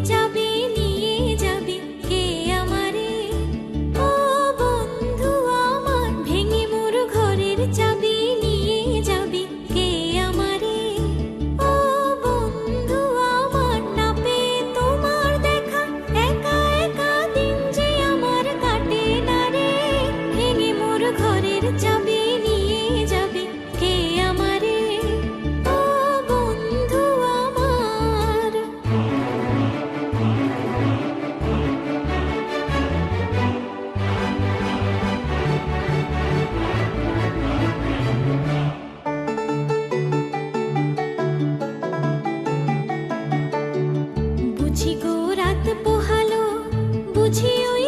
চাবি নিয়ে যাবে কে আমারে? ও বন্ধু চাবি নিয়ে যাবে তোমার দেখা, একা আমার কাটে না রে। ভেঙে ঘরের চাবি নিয়ে যাবে রাত পোহালো বুঝি ওই